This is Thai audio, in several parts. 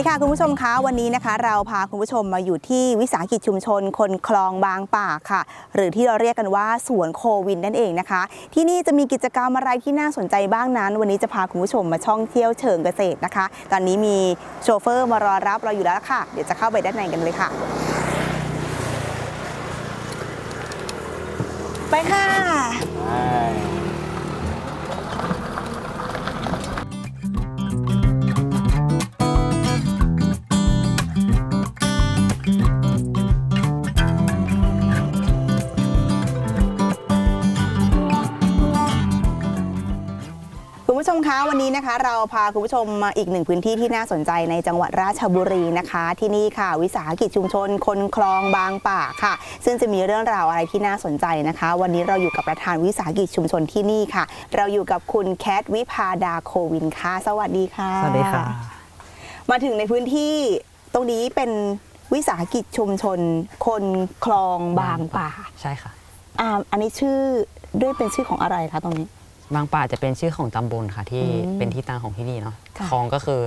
ดีค่ะคุณผู้ชมคะวันนี้นะคะ เราพาคุณผู้ชมมาอยู่ที่วิสาหกิจชุมชน คนคลองบางป่าค่ะ หรือที่เราเรียกกันว่าสวนโควินนั่นเองนะคะ ที่นี่จะมีกิจกรรมอะไรที่น่าสนใจบ้างนั้น วันนี้จะพาคุณผู้ชมมาท่องเที่ยวเชิงเกษตรนะคะ ตอนนี้มีโชเฟอร์มารอรับเราอยู่แล้วค่ะ เดี๋ยวจะเข้าไปด้านในกันเลยค่ะ ไปค่ะ ผู้ชมคะวันนี้นะคะ เราพาคุณผู้ชมมาอีกหนึ่งพื้นที่ที่น่าสนใจในจังหวัดราชบุรีนะคะ ที่นี่ค่ะ วิสาหกิจชุมชน คนคลองบางป่าค่ะ ซึ่งจะมีเรื่องราวอะไรที่น่าสนใจนะคะ วันนี้เราอยู่กับประธานวิสาหกิจชุมชนที่นี่ค่ะ เราอยู่กับคุณแคทวิพาดาโควินค่ะสวัสดีค่ะสวัสดีค่ะ มาถึงในพื้นที่ตรงนี้เป็นวิสาหกิจชุมชน คนคลองบางป่าใช่ค่ะอ่าอันนี้ชื่อด้วยเป็นชื่อของอะไรคะตรงนี้ บางป่าจะเป็นชื่อของตำบลค่ะที่อืมเป็นที่ตั้งของที่นี่เนาะค่ะ คลองก็คือ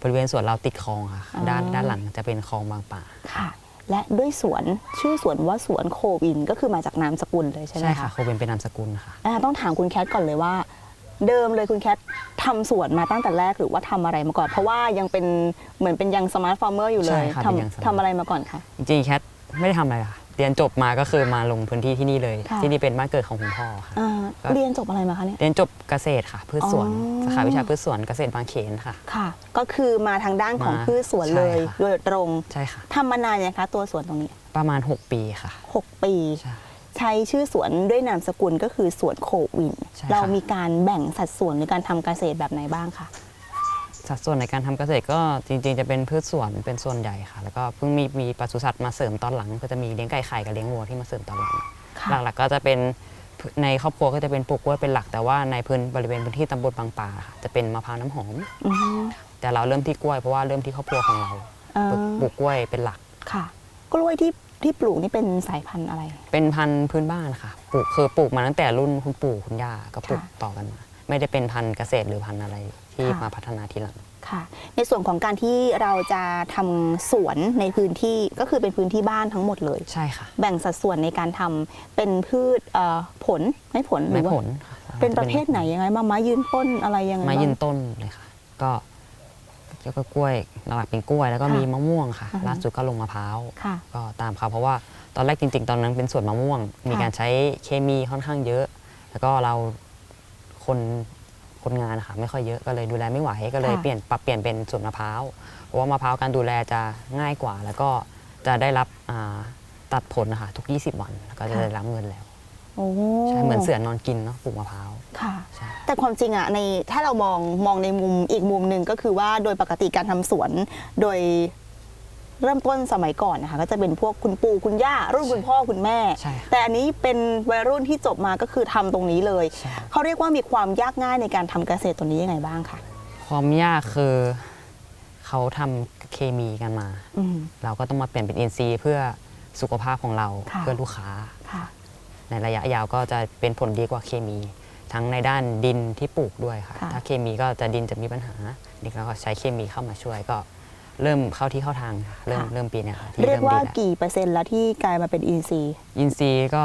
บริเวณสวนเราติดคลองค่ะอ๋อด้านด้านหลังจะเป็นคลองบางป่า ค่ะ และด้วยสวนชื่อสวนว่าสวนโควินก็คือมาจากนามสกุลเลยใช่ไหมใช่ค่ะคะโคเป็นเป็นนามสกุลค่ะ อ่าต้องถามคุณแคทก่อนเลยว่า เดิมเลยคุณแคททำสวนมาตั้งแต่แรกหรือว่าทำอะไรมาก่อน เพราะว่ายังเป็นเหมือนเป็นยังสมาร์ทฟาร์มเมอร์อยู่เลใช่ยค่ะทเป็นยัง smart ำทำอะไรมาก่อนคะ จริงๆแคทไม่ได้ทำอะไรค่ะ เรียนจบมาก็คือมาลงพื้นที่ที่นี่เลย ค่ะ ที่นี่เป็นบ้านเกิดของคุณพ่อค่ะ อ่าครับเรียนจบอะไรมาคะเนี่ย เรียนจบเกษตรค่ะพืชสวนอ๋อ สาขาวิชาพืชสวนเกษตรบางเขนค่ะ ค่ะ ก็คือมาทางด้านของมาพืชสวนเลยใช่ค่ะ โดยตรงใช่ค่ะ ทำมานานยังคะตัวสวนตรงนี้ ประมาณ 6 ปีค่ะ 6 ปี ใช่ ใช้ชื่อสวนด้วยนามสกุลก็คือสวนโควิน ใช่ค่ะเรามีการแบ่งสัดส่วนในการทำเกษตรแบบไหนบ้างคะ สัดส่วนในการทำเกษตรก็จริง ๆ จะเป็นพืชสวนเป็นส่วนใหญ่ค่ะ แล้วก็เพิ่งมีมีปศุสัตว์มาเสริมตอนหลัง ก็จะมีเลี้ยงไก่ไข่กับเลี้ยงวัวที่มาเสริมตอนหลังค่ะหลักๆก็จะเป็นในครอบครัวก็จะเป็นปลูกกล้วยเป็นหลัก แต่ว่าในพื้นบริเวณพื้นที่ตำบลบางป่าค่ะจะเป็นมะพร้าวน้ำหอมอือฮึแต่เราเริ่มที่กล้วยเพราะว่าเริ่มที่ครอบครัวของเราอ่าปลูกปลูกกล้วยเป็นหลักค่ะ กล้วยที่ที่ปลูกนี่เป็นสายพันธุ์อะไร เป็นพันธุ์พื้นบ้านค่ะปลูกคือปลูกมาตั้งแต่รุ่นคุณปู่คุณย่าก็ปลูกค่ะต่อกันมา ไม่ได้เป็นพันธุ์เกษตรหรือพันธุ์อะไร ที่ค่ะมาพัฒนาทีหลัง ค่ะ ในส่วนของการที่เราจะทำสวนในพื้นที่ก็คือเป็นพื้นที่บ้านทั้งหมดเลย ใช่ค่ะแบ่งสัดส่วนในการทำเป็นพืชเอ่อผลไม่ผลหรืไม้อว่าผลค่ะเป็นประเภทไหนยังไงบ้างไม้ยืนต้นอะไรยังไงไม้ยืนบ้างต้นเลยค่ะ ก็แล้วก็กล้วยหลักๆเป็นกล้วยแล้วก็ค่ะมีมะม่วงค่ะอ่าฮะล่าสุดก็ลงมะพร้าว ค่ะ ก็ตามเขาเพราะว่าตอนแรกจริง ๆ ตอนนั้นเป็นสวนมะม่วง มีการใช้เคมีค่อนข้างเยอะ แล้วก็เราคน คนงานนะคะไม่ค่อยเยอะก็เลยดูแลไม่ไหวก็เลยค่ะ เปลี่ยนปรับเปลี่ยนเป็นสวนมะพร้าวเพราะว่ามะพร้าวการดูแลจะง่ายกว่า แล้วก็จะได้รับอ่าตัดผลนะคะทุก 20 วันแล้วก็จะได้รับเงินแล้วโอ้ใช่เหมือนเสือนอนกินเนาะปลูกมะพร้าวค่ะ ใช่ แต่ความจริงอะในถ้าเรามองมองในมุมอีกมุมหนึ่งก็คือว่าโดยปกติการทำสวน โดย เริ่มต้นสมัยก่อนนะคะก็จะเป็นพวกคุณปู่คุณย่ารุ่นคุณพ่อคุณแม่ ใช่ค่ะแต่อันนี้เป็นวัยรุ่นที่จบมาก็คือทำตรงนี้เลย ใช่ เขาเรียกว่ามีความยากง่ายในการทำเกษตรตัวนี้ยังไงบ้างคะความยากคือเขาทำเคมีกันมา อืม เราก็ต้องมาเปลี่ยนเป็น NC เพื่อสุขภาพของเราค่ะ เพื่อลูกค้า ค่ะ ในระยะยาวก็จะเป็นผลดีกว่าเคมี ทั้งในด้านดินที่ปลูกด้วยค่ะ ค่ะ ถ้าเคมีก็จะดินจะมีปัญหานี่เราก็ใช้เคมีเข้ามาช่วยก็ เริ่มเข้าที่เข้าทางค่ะเริ่มค่ะ เริ่มปีเนี้ยค่ะที่เรียกมว่าดีแล้วกี่เปอร์เซ็นต์แล้วที่กลายมาเป็นอินซีย์อินซีย์ก็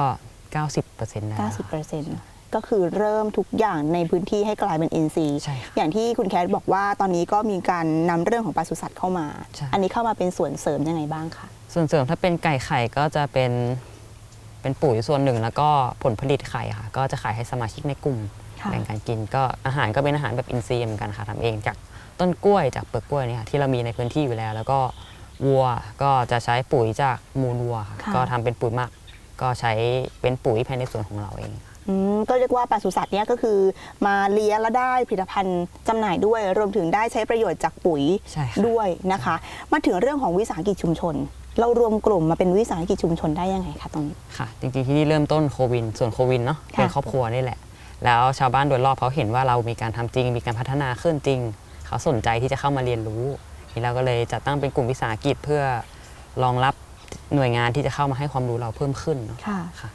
90%แล้ว90เปอร์เซ็นต์ก็คือเริ่มทุกอย่างในพื้นที่ให้กลายเป็นอินซีย์ใช่ค่ะอย่างที่คุณแคทบอกว่าตอนนี้ก็มีการนำเรื่องของปศุสัตว์เข้ามา ใช่ อันนี้เข้ามาเป็นส่วนเสริมยังไงบ้างคะ ส่วนเสริมถ้าเป็นไก่ไข่ก็จะเป็นเป็นปุ๋ยส่วนหนึ่ง แล้วก็ผลผลิตไข่ค่ะ ก็จะขายให้สมาชิกในกลุ่มค่ะ แบ่งกันกิน ก็อาหารก็เป็นอาหารแบบอินทรีย์เหมือนกันค่ะทำเองจาก ต้นกล้วยจากเปลือกกล้วยเนี่ยค่ะที่เรามีในพื้นที่อยู่แล้ว แล้วก็วัวก็จะใช้ปุ๋ยจากมูลวัวค่ะค่ะ ก็ทำเป็นปุ๋ยหมัก ก็ใช้เป็นปุ๋ยภายในสวนของเราเอง อืมก็เรียกว่าปศุสัตว์เนี่ยก็คือมาเลี้ยงแล้วได้ผลิตภัณฑ์จำหน่ายด้วย รวมถึงได้ใช้ประโยชน์จากปุ๋ยใช่ค่ะ ด้วยนะคะ มาถึงเรื่องของวิสาหกิจชุมชน เรารวมกลุ่มมาเป็นวิสาหกิจชุมชนได้ยังไงคะตรงนี้ ค่ะ จริงๆที่นี่เริ่มต้นโควินส่วนโควินเนาะค่ะเป็นครอบครัวนี่แหละ แล้วชาวบ้านโดยรอบเขาเห็นว่าเรามีการทำจริง มีการพัฒนาขึ้นจริง เขาสนใจที่จะเข้ามาเรียนรู้นี่เราก็เลยจัดตั้งเป็นกลุ่มวิสาหกิจเพื่อรองรับหน่วยงานที่จะเข้ามาให้ความรู้เราเพิ่มขึ้นเนาะค่ะค่ะ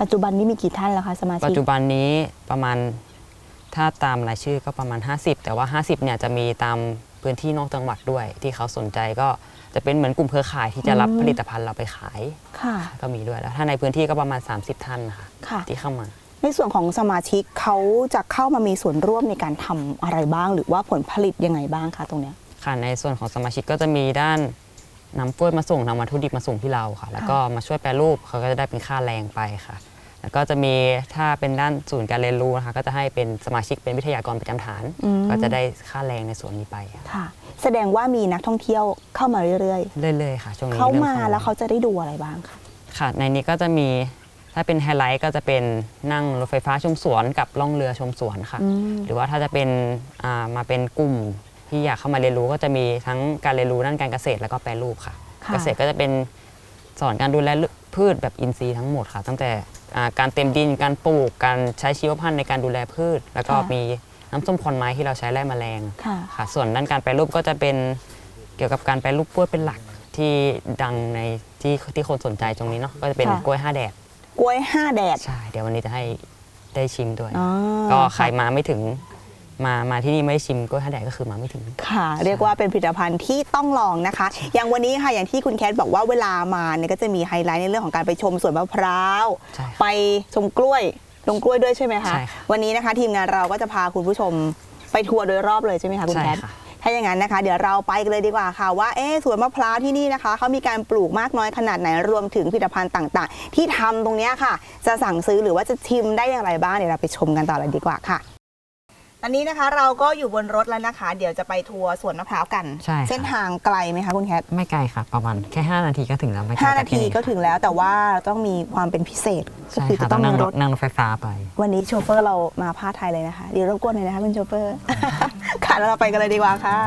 ปัจจุบันนี้มีกี่ท่านแล้วคะสมาชิกปัจจุบันนี้ประมาณถ้าตามรายชื่อก็ประมาณ 50 แต่ว่า 50เนี่ยจะมีตามพื้นที่นอกจังหวัดด้วย ที่เขาสนใจก็จะเป็นเหมือนกลุ่มเครือข่ายที่จะรับผลิตภัณฑ์เราไปขาย ค่ะ ก็มีด้วยแล้วถ้าในพื้นที่ก็ประมาณ 30 ท่านค่ะค่ะ ที่เข้ามา ในส่วนของสมาชิกเขาจะเข้ามามีส่วนร่วมในการทำอะไรบ้าง หรือว่าผลผลิตยังไงบ้างคะตรงเนี้ย ค่ะในส่วนของสมาชิกก็จะมีด้านนำกล้วยมาส่งนำวัตถุดิบมาส่งที่เราค่ะ แล้วก็มาช่วยแปรรูปเขาก็จะได้เป็นค่าแรงไปค่ะ แล้วก็จะมีถ้าเป็นด้านศูนย์การเรียนรู้นะคะก็จะให้เป็นสมาชิกเป็นวิทยากรประจำฐาน อืม ก็จะได้ค่าแรงในส่วนนี้ไปค่ะค่ะ แสดงว่ามีนักท่องเที่ยวเข้ามาเรื่อยเรื่อยๆค่ะช่วงๆ นี้เข้าริ่มาข้แล้วเขาจะได้ดูอะไรบ้างคะ ค่ะในนี้ก็จะมี ถ้าเป็นไฮไลท์ก็จะเป็นนั่งรถไฟฟ้าชมสวนกับล่องเรือชมสวนค่ะอืมหรือว่าถ้าจะเป็นอ่ามาเป็นกลุ่มที่อยากเข้ามาเรียนรู้ก็จะมีทั้งการเรียนรู้ด้านการเกษตรแล้วก็แปรรูปค่ะค่ะเกษตรก็จะเป็นสอนการดูแลพืชแบบอินทรีย์ทั้งหมดค่ะ ตั้งแต่อ่าการเต็มดินการปลูกการใช้ชีวพันธุ์ในการดูแลพืช แล้วก็มีน้ำส้มควันไม้ที่เราใช้ไล่แมลงค่ะค่ะ ส่วนด้านการแปรรูปก็จะเป็นเกี่ยวกับการแปรรูปกล้วยเป็นหลักที่ดังในที่ที่คนสนใจตรงนี้เนาะก็จะเป็นค่ะกล้วยห้าแดด กล้วยห้าแดด ใช่ เดี๋ยววันนี้จะให้ได้ชิมด้วย อ๋อ ก็ใครมาไม่ถึง มามาที่นี่ไม่ได้ชิมกล้วยห้าแดดก็คือมาไม่ถึง ค่ะ เรียกว่าเป็นผลิตภัณฑ์ที่ต้องลองนะคะ อย่างวันนี้ค่ะอย่างที่คุณแคทบอกว่าเวลามาเนี่ยก็จะมีไฮไลท์ในเรื่องของการไปชมสวนมะพร้าว ใช่ค่ะไปชมกล้วยลงกล้วยด้วยใช่ไหมคะ ใช่ค่ะวันนี้นะคะทีมงานเราก็จะพาคุณผู้ชมไปทัวร์โดยรอบเลยใช่ไหมคะคุณใช่แคทค่ะ ถ้าอย่างนั้นนะคะ เดี๋ยวเราไปกันเลยดีกว่าค่ะ ว่าเอ๊สวนมะพร้าวที่นี่นะคะเขามีการปลูกมากน้อยขนาดไหนรวมถึงผลิตภัณฑ์ต่างๆ ที่ทำตรงเนี้ยค่ะ จะสั่งซื้อหรือว่าจะชิมได้อย่างไรบ้างเดี๋ยวเราไปชมกันต่อเลยดีกว่าค่ะ อนนี้นะคะเราก็อยู่บนรถแล้วนะคะ เดี๋ยวจะไปทัวร์สวนมะพร้าวกัน ใช่ค่ะ เส้นทางไกลไหมคะคุณแคทไม่ไกลค่ะ ประมาณแค่ 5 นาทีก็ถึงแล้วไม่ไกลห้าจนาทีที่ก็ถึงแล้วแต่ว่าต้องมีความเป็นพิเศษก็ใช่คือค่ะจะต้ต้อองงนั่งมีรรถถ นั่งรถไฟฟ้าไป วันนี้โชเฟอร์เรามาผ้าไทยเลยนะคะ เดี๋ยวรบกวนหน่อยนะคะคุณโชเฟอร์ ค่ะแล้วเราไปกันเลยดีกว่าค่ะ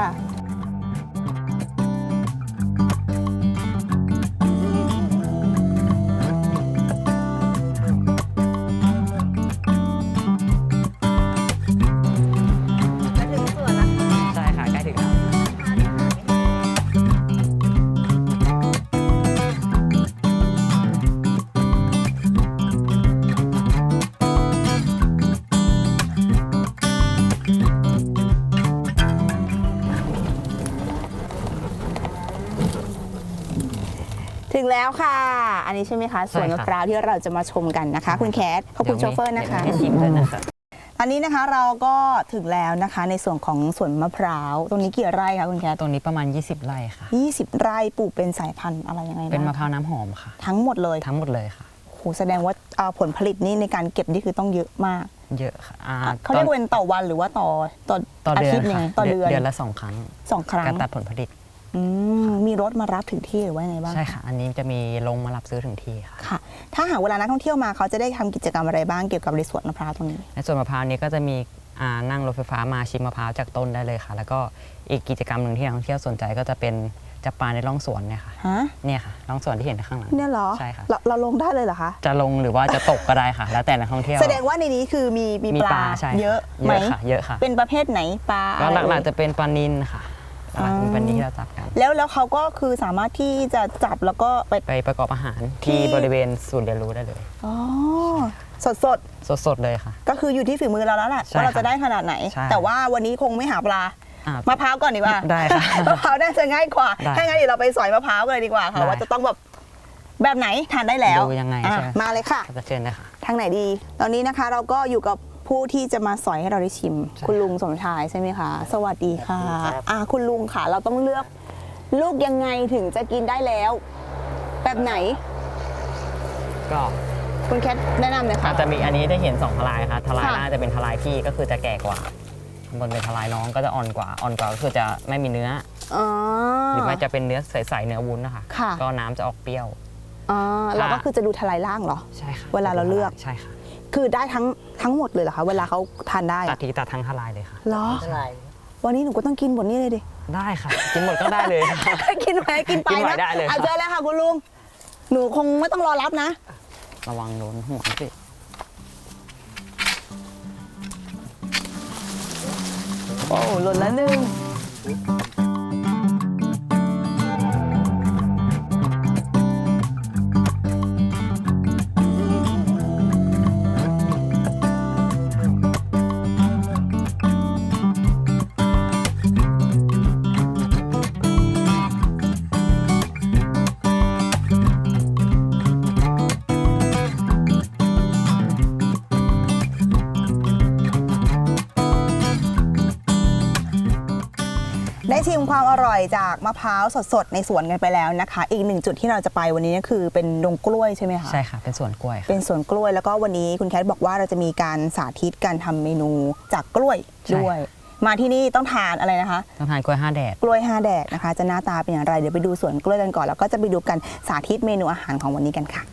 แล้วค่ะ อันนี้ใช่ไหมคะสวนมะพร้าวที่เราจะมาชมกันนะคะ คุณแคทขอบคุณโชเฟอร์นะคะเดี๋ยวให้ชิมด้วยนะคะตอนนี้นะคะเราก็ถึงแล้วนะคะในส่วนของสวนมะพร้าวตรงนี้กี่ไร่คะคุณแคทตรงนี้ประมาณ 20 ไร่ค่ะ 20 ไร่ปลูกเป็นสายพันธุ์อะไรยังไงบ้างเป็นมะพร้าวน้ำหอมค่ะ ทั้งหมดเลยทั้งหมดเลยค่ะโหแสดงว่าเอ่อผลผลิตนี่ในการเก็บนี่คือต้องเยอะมาก เยอะค่ะอ่าเขาเรียกว่าเป็นต่อวันหรือว่าต่อต่อต่ออาเดือทินตย์ยังค่ะไงต่อเดือนเดือนละสองครั้งสองครั้งการตัดผลผลิต อืมมีรถมารับถึงที่หรือว่ายังไงบ้างใช่ค่ะอันนี้จะมีลงมารับซื้อถึงที่ค่ะ ค่ะ ถ้าหากเวลานักท่องเที่ยวมาเขาจะได้ทำกิจกรรมอะไรบ้างเกี่ยวกับในสวนมะพร้าวตรงนี้ ในส่วนมะพร้าวนี้ก็จะมีอ่านั่งรถไฟฟ้ามาชิมมะพร้าวจากต้นได้เลยค่ะ แล้วก็อีกกิจกรรมหนึ่งที่นักท่องเที่ยวสนใจก็จะเป็นจับปลาในร่องสวนเนี่ยค่ะฮะเนี่ยค่ะร่องสวนที่เห็นข้างหลัง เนี่ยเหรอใช่ค่ะเราเราลงได้เลยเหรอคะ จะลงหรือว่าจะตกก็ได้ค่ะ แล้วแต่นักท่องเที่ยวแสดงว่าในนี้คือมีมีมีปปลาลาใช่เยอะเยไหมอะค่ะเยอะค่ะเป็นประเภทไหนปลาก็อะไรหลักๆเอ่จะยเป็นปลานิลค่ะ หลักๆเป็นปลานิลอ๋อที่เราจับกัน แล้วแล้วเขาก็คือสามารถที่จะจับแล้วก็ไป ไปประกอบอาหารที่ที่ บริเวณศูนย์เรียนรู้ได้เลย อ๋อสดสดสดๆเลยค่ะ ๆก็คืออยู่ที่ฝีมือเราแล้วแหละใช่ว่าเราค่ะจะได้ขนาดไหน ใช่แต่ว่าวันนี้คงไม่หาปลาอะมะพร้าวก่อนดีกว่าได้ค่ะมะพร้าวน่าจะง่ายกว่าได้ถ้างั้นเดี๋ยวเราไปสอยมะพร้าวกันเลยดีกว่าค่ะได้ว่าจะต้องแบบแบบไหนทานได้แล้วดูยังไงอะใช่ไหม มาเลยค่ะ ก็จะเชิญเลยค่ะ ทางไหนดี ตอนนี้นะคะเราก็อยู่กับ ผู้ที่จะมาสอยให้เราได้ชิมใช่คุณลุงสมชายใช่ไหมคะ สวัสดีค่ะอะคุณลุงค่ะ เราต้องเลือกลูกยังไงถึงจะกินได้แล้ว แบบไหน ก็คุณแคทแนะนำเลยอาค่ะจจะมีอันนี้ได้เห็นสองทลายครับทลายค่ะหน้าจะเป็นทลายพี่ก็คือจะแก่กว่าข้างบนเป็นทลายน้องก็จะอ่อนกว่าอ่อนกว่าก็คือจะไม่มีเนื้ออ๋อ อหรือไม่จะเป็นเนื้อใสๆเนื้อวุ้นนะคะค่ะ ก็น้ำจะออกเปรี้ยว อ๋อเราก็ค่ะคือจะดูทลายล่างเหรอ ใช่ค่ะเวลาเราเลือก ใช่ค่ะ คือได้ทั้งทั้งหมดเลยเหรอคะเวลาเขาทานได้ตัดทีตัดทั้งทลายเลยค่ะ เหรอวันนี้หนูก็ต้องกินหมดนี่เลยดิ ได้ค่ะ กินหมดก็ได้เลยค่ะ กินไปกินไปกินไหวนะได้เลยอะครับ เจอเลยค่ะคุณลุง หนูคงไม่ต้องรอรับนะ ระวังโดนหัวสิโอ้หล่นละหนึ่ง อร่อยจากมะพร้าวสดๆ ในสวนกันไปแล้วนะคะ อีกหนึ่งจุดที่เราจะไปวันนี้ก็คือเป็นดงกล้วยใช่ไหมคะใช่ค่ะ เป็นส่วนกล้วยค่ะ เป็นสวนกล้วยแล้วก็วันนี้คุณแคทบอกว่าเราจะมีการสาธิตการทำเมนูจากกล้วยใช่ ด้วย มาที่นี่ต้องทานอะไรนะคะ ต้องทานกล้วยห้าแดด กล้วยห้าแดดนะคะ จะหน้าตาเป็นอย่างไรเดี๋ยวไปดูสวนกล้วยกันก่อนแล้วก็จะไปดูกันสาธิตเมนูอาหารของวันนี้กันค่ะ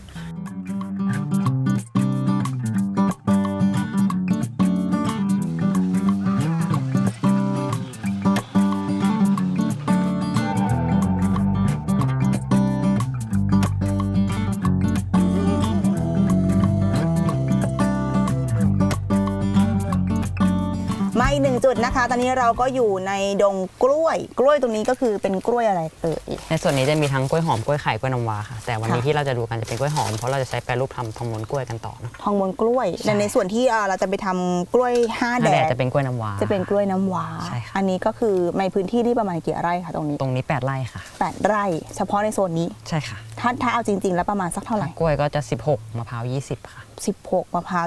นึ่งจุดนะคะ ตอนนี้เราก็อยู่ในดงกล้วย กล้วยตรงนี้ก็คือเป็นกล้วยอะไรเอ่ย ในส่วนนี้จะมีทั้งกล้วยหอมกล้วยไข่กล้วยน้ำว้าค่ะ แต่วันนี้ค่ะ ที่เราจะดูกันจะเป็นกล้วยหอมเพราะเราจะใช้แปรรูปทำทองม้วนกล้วยกันต่อนะทองม้วนกล้วยใช่ แต่ในส่วนที่อ่าเราจะไปทำกล้วยห้าห้าแดแดดดจะเป็นกล้วยน้ำว้า จะเป็นกล้วยน้ำว้า ใช่ค่ะ อันนี้ก็คือในพื้นที่ที่ประมาณกี่ไร่คะตรงนี้ตรงนี้8ไร่ค่ะ แปดไร่ เฉพาะในโซนนี้ ใช่ค่ะถ้าถ้าเอาจริง ๆ แล้วประมาณสักเท่าไหร่ กล้วยก็จะ 16มะพร้าว20 ค่ะ 16 มะพร้าว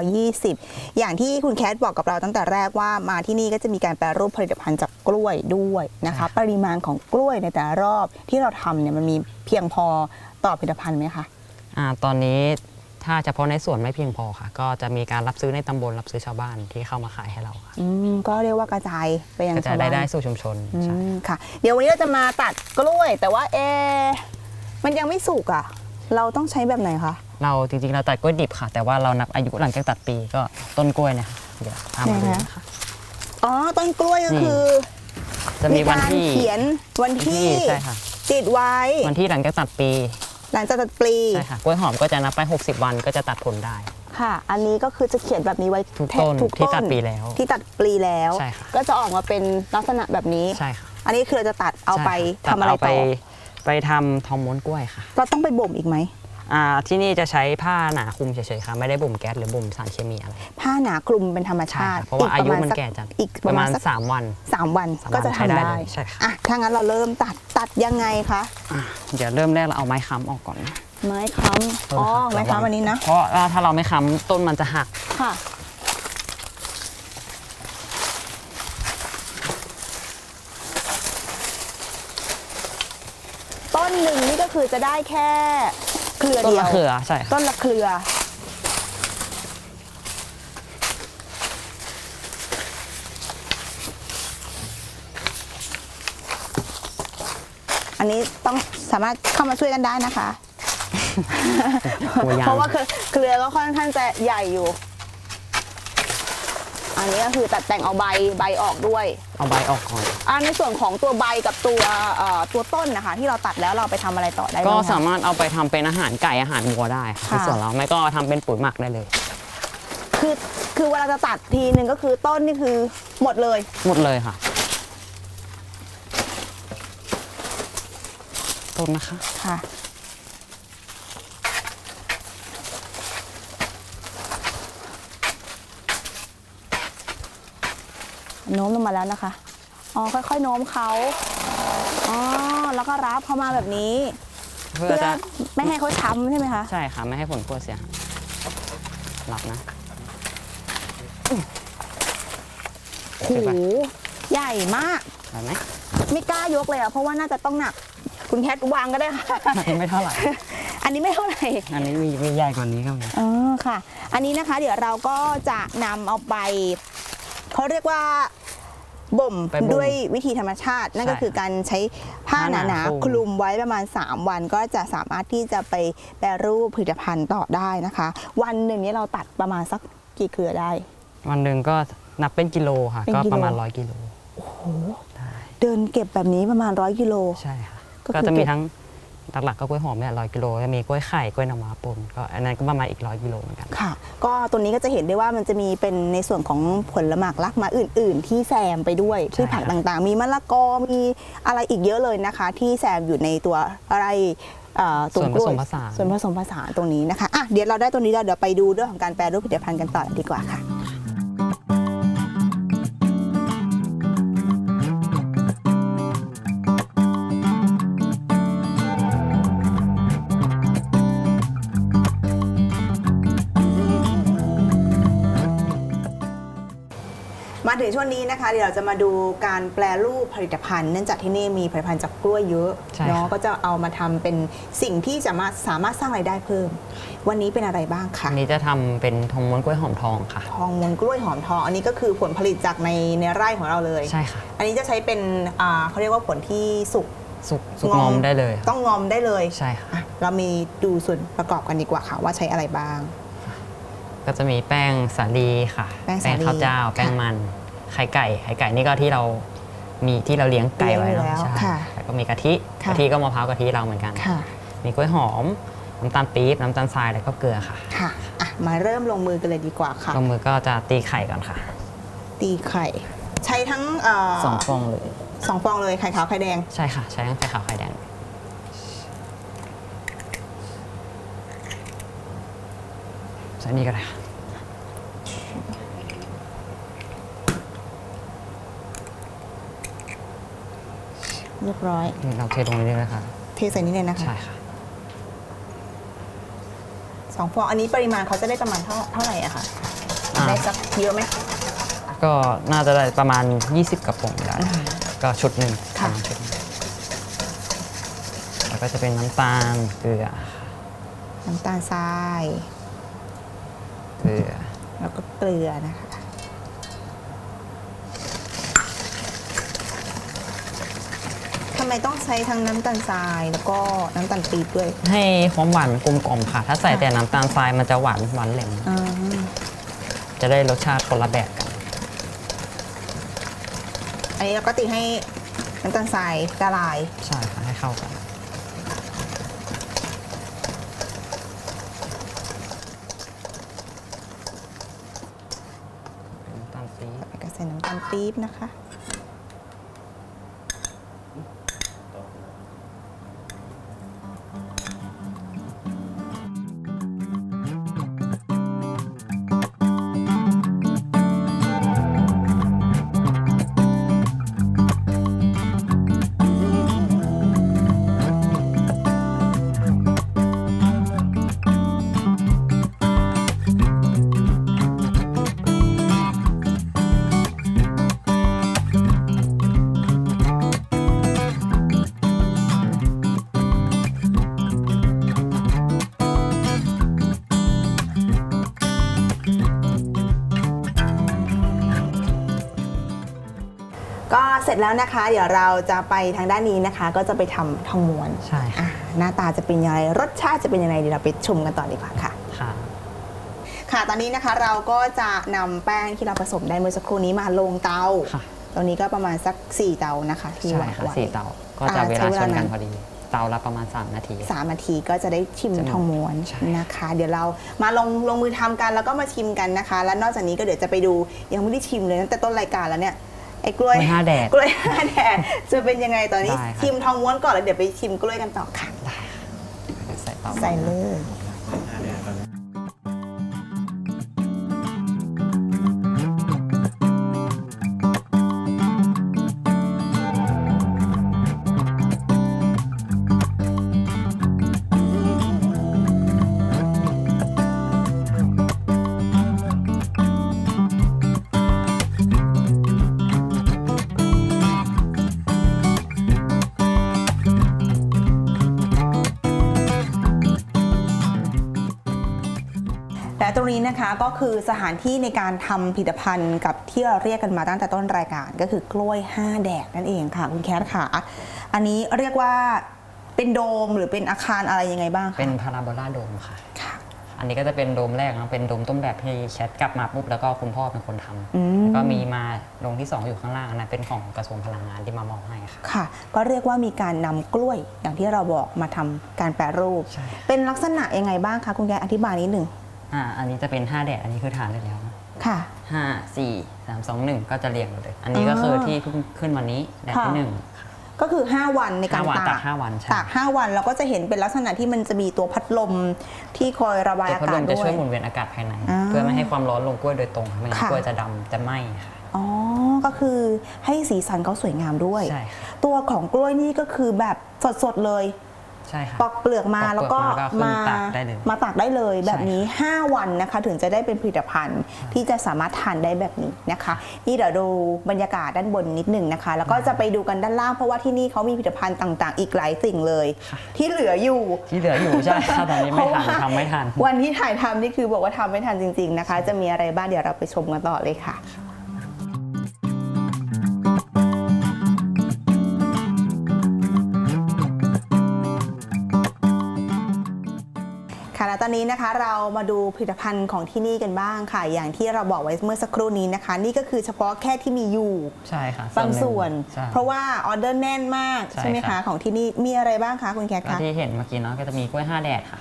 20 อย่างที่คุณแคทบอกกับเราตั้งแต่แรกว่ามาที่นี่ก็จะมีการแปรรูปผลิตภัณฑ์จากกล้วยด้วยนะคะใช่ค่ะปริมาณของกล้วยในแต่ละรอบที่เราทำเนี่ยมันมีเพียงพอต่อผลิตภัณฑ์ไหมคะอ่าตอนนี้ถ้าเฉพาะในส่วนไม่เพียงพอค่ะ ก็จะมีการรับซื้อในตำบลรับซื้อชาวบ้านที่เข้ามาขายให้เราค่ะอืมก็เรียกว่ากระจายไปยังก็จะชาวได้บ้านได้สู่ชุมชนอืใช่ มค่ะ เดี๋ยววันนี้เราจะมาตัดกล้วย แต่ว่าเอะมันยังไม่สุกอะ เราต้องใช้แบบไหนคะ เราจริงๆเราตัดกล้วยดิบค่ะ แต่ว่าเรานับอายุหลังจากตัดปีก็ต้นกล้วยเนี่ยค่ะเดี๋ยวพามาดูไหนคะนะคะ อ๋อ ต้นกล้วยก็นี่คือจะมีวันการที่ เขียนวันที่ใช่ค่ะ ติดไว้ วันที่หลังจากตัดปีหลังจากตัดปลีใช่ค่ะกล้วยหอมก็จะนับไป 60 วันก็จะตัดผลได้ ค่ะ อันนี้ก็คือจะเขียนแบบนี้ไว้ทุกต้นทุกที่ตัดปลีแล้วที่ตัดปลีแล้ว ใช่ค่ะ ก็จะออกมาเป็นลักษณะแบบนี้ ใช่ค่ะอันนี้คือเราจะตัดเอาไปใช่ทำค่ะอะไรตัดเา ไปต่อไปทำทองม้วนกล้วยค่ะเราต้องไปบ่มอีกไหม อ่าที่นี่จะใช้ผ้าหนาคลุมเฉยๆค่ะไม่ได้บ่มแก๊สหรือบ่มสารเคมีอะไร ผ้าหนากลุ่มเป็นธรรมใช่ชาติค่ะเพราะว่าอายุปะมันสัแก่จัดอีกปประระมามาณณสัก3วัน สามวันสามก็วันจะใช้ทำได้ได้เลยใช่ค่ะ อะถ้างั้นเราเริ่มตัดตัดยังไงคะอะเดี๋ยวเริ่มแรกเราเอาไม้ค้ำออกก่อนนะไม้ค้ำอ๋อไม้ค้ำอันนี้นะเพราะว่าถ้าเราไม่ค้ำต้นมันจะหัก ค่ะ นหนึ่งนี่ก็คือจะได้แค่เครือต้นเดียวละเครือใช่ค่ะต้นละเครือ อันนี้ต้องสามารถเข้ามาช่วยกันได้นะคะหัวยาเพวราะว่าเครือเครือก็ค่อนข้างจะใหญ่อยู่ อันนี้ก็คือตัดแต่งเอาใบใบออกด้วยเอาใบออกก่อน อ่าในส่วนของตัวใบกับตัวเอ่อตัวต้นนะคะ ที่เราตัดแล้วเราไปทำอะไรต่อได้ก็บ้างคะ สามารถเอาไปทำเป็นอาหารไก่อาหารวัวได้ค่ะค่ะ ที่ส่วนเราไม่ก็ทำเป็นปุ๋ยหมักได้เลย คือคือเวลาจะตัดทีหนึ่งก็คือต้นนี่คือหมดเลย หมดเลยค่ะต้นนะคะ ค่ะ โน้มลงมาแล้วนะคะ อ๋อ ค่อยๆโน้มเขา อ๋อ แล้วก็รับเข้ามาแบบนี้ เพื่อเพื่อจะไม่ให้เขาช้ำใช่ไหมคะ ใช่ค่ะไม่ให้ผลกลัวเสียหายรับนะ โอ้โห ใหญ่มาก ได้ไหม ไม่กล้ายกเลยอะเพราะว่าน่าจะต้องหนัก คุณแคทวางก็ได้ค่ะ ไม่เท่าไหร่ อันนี้ไม่เท่าไหร่ อันนี้มีมีใหญ่กว่านี้ก็มี อ๋อค่ะ อันนี้นะคะ เดี๋ยวเราก็จะนำเอาไปเขาเรียกว่า บ่มไปบ่มด้วยวิธีธรรมชาติ นั่นก็ใช่คือการใช้ผ้าผ้าหหนานาๆคลุมคลุมไว้ประมาณ 3 วันก็จะสามารถที่จะไปแปรรูปผลิตภัณฑ์ต่อได้นะคะ วันหนึ่งนี้เราตัดประมาณสักกี่เครือได้ วันหนึ่งก็นับเป็นกิโลค่ะ เป็นก็กิโล ประมาณร้อยกิโลโอ้โหได้เดินเก็บแบบนี้ประมาณร้อยกิโล ใช่ค่ะ ก็คือ ก็จะมีทั้ง หลักๆก็กล้วยหอมเนี่ยร้อยกิโลจะมีกล้วยไข่กล้วยน้ำว้าปนก็อันนั้นก็ประมาณอีกร้อยกิโลเหมือนกัน ค่ะ ก็ตัวนี้ก็จะเห็นได้ว่ามันจะมีเป็นในส่วนของผลหมากลักไมาอื่น ๆ ที่แซมไปด้วยใช่พืชผักครับต่างๆ มีมะละกอมีอะไรอีกเยอะเลยนะคะ ที่แซมอยู่ในตัวอะไรเอ่อตรงส่วนกผล้สวยมผสาน ส่วนผสมผสานตรงนี้นะคะอะเดี๋ยวเราได้ตัวนี้แล้วเดี๋ยวไปดูเรื่องของการแปรรูปผลิตภัณฑ์กันต่อดีกว่าค่ะ มาถึงช่วงนี้นะคะเดี๋ยวเราจะมาดูการแปลรูปผลิตภัณฑ์ เนื่องจากที่นี่มีผลิตภัณฑ์จากกล้วยเยอะใช่เนาะค่ะก็จะเอามาทำเป็นสิ่งที่สามารถสามารถสร้างรายได้เพิ่ม วันนี้เป็นอะไรบ้างคะอันนี้จะทำเป็นทองม้วนกล้วยหอมทองค่ะ ทองมนกล้วยหอมทอง อันนี้ก็คือผลผลิตจากในในไร่ของเราเลย ใช่ค่ะ อันนี้จะใช้เป็นอ่าเขาเรียกว่าผลที่สุก สุกสุกงอมงอมได้เลยค่ะต้องงอมได้เลยใช่ค่ะ อะเรามีดูส่วนประกอบกันดีกว่าค่ะ ว่าใช้อะไรบ้าง ก็จะมีแป้งสาลีค่ะแป้งสาลีข้าวเจ้า ค่ะ แป้งมัน ไข่ไก่ไข่ไก่นี่ก็ที่เรามีที่เราเลี้ยงไก่ไว้เลี้ยงเนาะแล้วใช่ค่ะแล้วก็มีกะทิค่ะ กะทิก็มะพร้าวกะทิเราเหมือนกัน ค่ะ มีกล้วยหอม น้ำตาลปี๊บน้ำตาลทรายแล้วก็เกลือค่ะค่ะอะ มาเริ่มลงมือกันเลยดีกว่าค่ะ ลงมือก็จะตีไข่ก่อนค่ะตีไข่ ใช้ทั้งเอ่อสองฟองเลย สองฟองเลยไข่ขาวไข่แดง ใช่ค่ะ ใช้ทั้งไข่ขาวไข่แดงใส่นี่ก็ได้ค่ะ รียบร้อยนี่เราเทลงนี้เลยค่ะเทใส่นี้เลยนะคะใช่ค่ะสองฟองอันนี้ปริมาณเขาจะได้ประมาณเท่าเท่าไหร่อะคะอ่าได้สักเยอะไหม ก็น่าจะได้ประมาณ 20 กระป๋องได้ ก็ชุดหนึ่งค่ะ ประมาณชุดหนึ่งแล้วก็จะเป็นน้ำตาลเกลือน้ำตาลทราย เกลือ แล้วก็เกลือนะคะ ทำ ไมต้องใช้ทั้งน้ำตาลทรายแล้วก็น้ำตาลปี๊บด้วยให้ความหวานมันกลมกล่อมค่ะ ถ้าใส่แต่น้ำตาลทรายมันจะหวานหวานแหลมอ่าจะได้รสชาติคนละแบบกันอันนี้เราก็ตีให้น้ำตาลทรายละลาย ใช่ค่ะให้เข้ากันน้ำตาลปี๊บ แล้วก็ใส่น้ำตาลปี๊บนะคะ แล้วนะคะ เดี๋ยวเราจะไปทางด้านนี้นะคะ ก็จะไปทำทองม้วนใช่ค่ะอะหน้าตาจะเป็นยังไงรสชาติจะเป็นยังไงเดี๋ยวเราไปชมกันต่อดีกว่าค่ะ ค่ะ ค่ะตอนนี้นะคะเราก็จะนำแป้งที่เราผสมได้เมื่อสักครู่นี้มาลงเตาค่ะ ตรงนี้ก็ประมาณสัก 4 เตานะคะ ที่ใช่วางค่ะไว้ สี่เตา ก็จะอ่าเวใช้ลาเวชลาน กันนานพอดี เตาละประมาณ 3 นาที สามนาทีก็จะได้ชิมจะทองม้วนใช่ นะคะ เดี๋ยวเรามาลงลงมือทำกันแล้วก็มาชิมกันนะคะ แล้วนอกจากนี้ก็เดี๋ยวจะไปดูยังไม่ได้ชิมเลยตั้งแต่ต้นรายการแล้วเนี่ย ไอ้กล้วยกล้วยห้าแดดกล้วยห้าแดดจะเป็นยังไงตอนนี้ได้ครับ ชิมทองม้วนก่อนแล้วเดี๋ยวไปชิมกล้วยกันต่อค่ะได้ค่ะใส่เตา ใส่เลย นะคะก็คือสถานที่ในการทำผลิตภัณฑ์กับที่เราเรียกกันมาตั้งแต่ต้นรายการก็คือกล้วย 5 แดดนั่นเองค่ะ คุณแคทค่ะ อันนี้เรียกว่าเป็นโดมหรือเป็นอาคารอะไรยังไงบ้างคะเป็นพาราโบลาโดมค่ะค่ะอันนี้ก็จะเป็นโดมแรกนะเป็นโดมต้นแบบที่แชทกลับมาปุ๊บแล้วก็คุณพ่อเป็นคนทำอืมแล้วก็มีมาโดมที่ 2 อยู่ข้างล่างอันนั้นเป็นของกระทรวงพลังงานที่มามอบให้ค่ะค่ะ ก็เรียกว่ามีการนำกล้วยอย่างที่เราบอกมาทำการแปรรูปใช่เป็นลักษณะยังไงบ้างคะคุณแกอธิบายนิดหนึ่ง อ่าอันนี้จะเป็น5แดดอันนี้คือทานได้แล้วนะค่ะ ห้าสี่สามสองหนึ่งก็จะเรียงหมดเลย อันนี้ก็คือที่เพิ่งขึ้นวันนี้แดดที่ค่ะ หนึ่ง ก็คือ 5 วันในการห้าวันตาตากกห้าวันใช่ ตาก5วันเราก็จะเห็นเป็นลักษณะที่มันจะมีตัวพัดลมที่คอยระบายตัวอาพัดกาลศมด้จะวช่วย ยหมุนเวียนอากาศภายใน อ่าเพื่อไม่ให้ความร้อนลงกล้วยโดยตรงไม่งั้นค่ะ กล้วยจะดำจะไหม้ค่ะอ๋อ ก็คือให้สีสันเขาสวยงามด้วย ใช่ค่ะตัวของกล้วยนี่ก็คือแบบสดๆเลย ใช่ค่ะปอกเปลือกมาปอกเปลือกแล้วก็มามาแล้วก็ขึ้นตากได้เลยมาตากได้เลยแบบนี้ใช่5วันนะคะ ถึงจะได้เป็นผลิตภัณฑ์ที่จะสามารถทานได้แบบนี้นะคะ นี่เดี๋ยวดูบรรยากาศด้านบนนิดหนึ่งนะคะ แล้วก็จะไปดูกันด้านล่างเพราะว่าที่นี่เขามีผลิตภัณฑ์ต่างๆ อีกหลายสิ่งเลยที่เหลืออยู่ ที่เหลืออยู่ใช่ค่ะตอนนี้ไม่ทันเพราะว่าทำไม่ทัน วันที่ถ่ายทำนี่คือบอกว่าทำไม่ทันจริง ๆนะคะ จะมีอะไรบ้างเดี๋ยวเราไปชมกันต่อเลยค่ะ ค่ะและตอนนี้นะคะเรามาดูผลิตภัณฑ์ของที่นี่กันบ้างค่ะ อย่างที่เราบอกไว้เมื่อสักครู่นี้นะคะ นี่ก็คือเฉพาะแค่ที่มีอยู่ใช่ค่ะบางส่วน ใช่เพราะว่าออเดอร์แน่นมากใช่ใช่ไหมครัคะบของที่นี่มีอะไรบ้างคะคุณแคทก็คะ ที่เห็นเมื่อกี้เนาะก็จะมีกล้วยห้าแดดค่ะ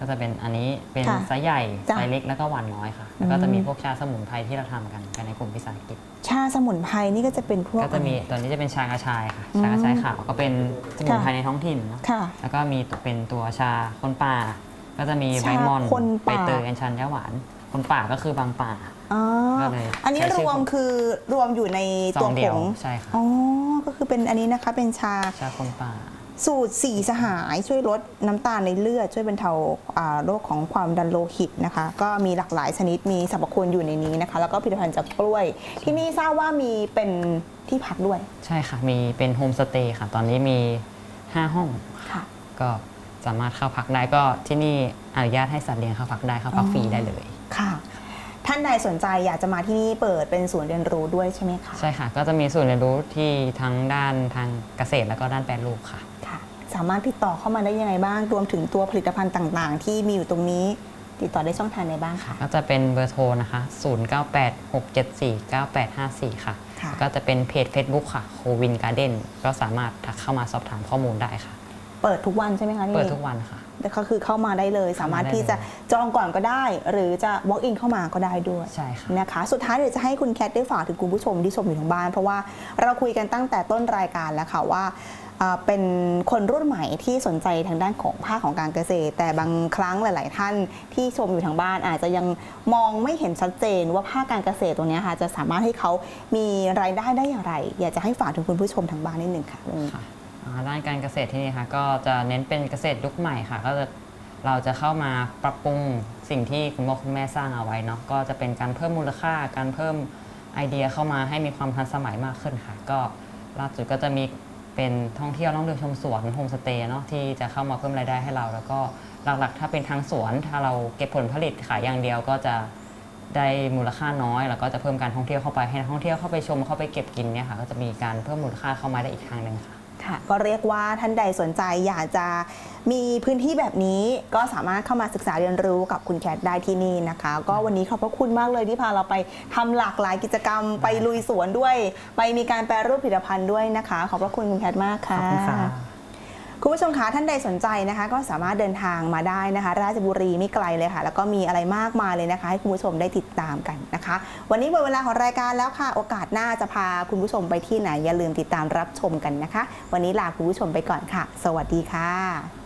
ก็จะเป็นอันนี้เป็นค่ะไซส์ใหญ่จ้ะไซส์เล็กแล้วก็หวานน้อยค่ะ แล้วก็จะมีพวกชาสมุนไพรที่เราทำกันกันในกลุ่มวิสาหกิจ ชาสมุนไพรนี่ก็จะเป็นพวก ก็จะมีตัวนี้จะเป็นชากระชายค่ะอืมชากระชายขาวก็เป็นสมุนไพรค่ะในท้องถิ่นเนาะค่ะ แล้วก็มีตัวเป็นตัวชาคนป่า ก็จะมีชาใบมอนคนป่าใบเตยอัญชันยาหวาน คนป่าก็คือบางป่า อ๋อก็เลยอันนี้ใช้รชื่อวมคือรวมอยู่ในซตัอวงผเดียวงใช่ค่ะอ๋อ ก็คือเป็นอันนี้นะคะเป็นชาชาคนป่า สูตรสีสหายช่วยลดน้ำตาลในเลือด ช่วยบรรเทาอ่าโรคของความดันโลหิตนะคะ ก็มีหลากหลายชนิดมีสรรพคุณอยู่ในนี้นะคะ แล้วก็ผลิตภัณฑ์จากกล้วย ที่นี่ทราบว่ามีเป็นที่พักด้วยใช่ค่ะ มีเป็นโฮมสเตย์ค่ะ ตอนนี้มี 5 ห้อง ค่ะ ก็ สามารถเข้าพักได้ก็ที่นี่อนุญาตให้สัตว์เลี้ยงเข้าพักได้เข้าพักฟรีได้เลย ค่ะ ท่านใดสนใจอยากจะมาที่นี่เปิดเป็นศูนย์เรียนรู้ด้วยใช่ไหมคะใช่ค่ะ ก็จะมีส่วนย์เรียนรู้ที่ทั้งด้านทางเกษตรแล้วก็ด้านแปรรูปค่ะ ค่ะ สามารถติดต่อเข้ามาได้ยังไงบ้าง รวมถึงตัวผลิตภัณฑ์ต่างๆ ที่มีอยู่ตรงนี้ติดต่อได้ช่องทางไหนบ้างคะก็จะเป็นเบอร์โทรนะคะ 0986749854 ค่ะค่ะก็จะเป็นเพจ Facebook ค่ะโควินการ์เด้นก็สามารถทักเข้ามาสอบถามข้อมูลได้ค่ะ เปิดทุกวันใช่ไหมคะที่เปิดนี่ทุกวันค่ะแต่ก็คือเข้ามาได้เลย สามารถเข้ามาได้ที่จะจองก่อนก็ได้ หรือจะ walk in เข้ามาก็ได้ด้วยใช่ค่ะนะคะ สุดท้ายเดี๋ยวจะให้คุณแคทได้ฝากถึงคุณผู้ชมที่ชมอยู่ทางบ้าน เพราะว่าเราคุยกันตั้งแต่ต้นรายการแล้วค่ะว่าอ่าเป็นคนรุ่นใหม่ที่สนใจทางด้านของภาคของการเกษตร แต่บางครั้งหลาย ๆ ท่านที่ชมอยู่ทางบ้านอาจจะยังมองไม่เห็นชัดเจนว่าภาคการเกษตรตรงเนี้ยค่ะจะสามารถให้เขามีรายได้ได้อย่างไร อยากจะให้ฝากถึงคุณผู้ชมทางบ้านนิดหนึ่งค่ะ ด้านการเกษตรที่นี่ค่ะก็จะเน้นเป็นเกษตรยุคใหม่ค่ะ ก็จะเราจะเข้ามาปรับปรุงสิ่งที่คุณพ่อคุณแม่สร้างเอาไว้เนาะก็จะเป็นการเพิ่มมูลค่าการเพิ่มไอเดียเข้ามาให้มีความทันสมัยมากขึ้นค่ะ ก็ล่าสุดก็จะมีเป็นท่องเที่ยวล่องเรือชมสวนโฮมสเตย์เนาะที่จะเข้ามาเพิ่มรายได้ให้เรา แล้วก็หลักๆ ถ้าเป็นทางสวน ถ้าเราเก็บผลผลิตขายอย่างเดียวก็จะได้มูลค่าน้อย แล้วก็จะเพิ่มการท่องเที่ยวเข้าไปให้นักท่องเที่ยวเข้าไปชมเข้าไปเก็บกินเนี่ยค่ะก็จะมีการเพิ่มมูลค่าเข้ามาได้อีกทางหนึ่งค่ะ ก็เรียกว่าท่านใดสนใจอยากจะมีพื้นที่แบบนี้ก็สามารถเข้ามาศึกษาเรียนรู้กับคุณแคทได้ที่นี่นะคะ ก็วันนี้ขอบพระคุณมากเลยที่พาเราไปทำหลากหลายกิจกรรมไปลุยสวนด้วย ไปมีการแปรรูปผลิตภัณฑ์ด้วยนะคะ ขอบพระคุณคุณแคทมากขค่ะอบคุณค่ะ คุณผู้ชมคะท่านใดสนใจนะคะ ก็สามารถเดินทางมาได้นะคะ ราชบุรีไม่ไกลเลยค่ะ แล้วก็มีอะไรมากมายเลยนะคะ ให้คุณผู้ชมได้ติดตามกันนะคะ วันนี้หมดเวลาของรายการแล้วค่ะ โอกาสหน้าจะพาคุณผู้ชมไปที่ไหนอย่าลืมติดตามรับชมกันนะคะ วันนี้ลาคุณผู้ชมไปก่อนค่ะ สวัสดีค่ะ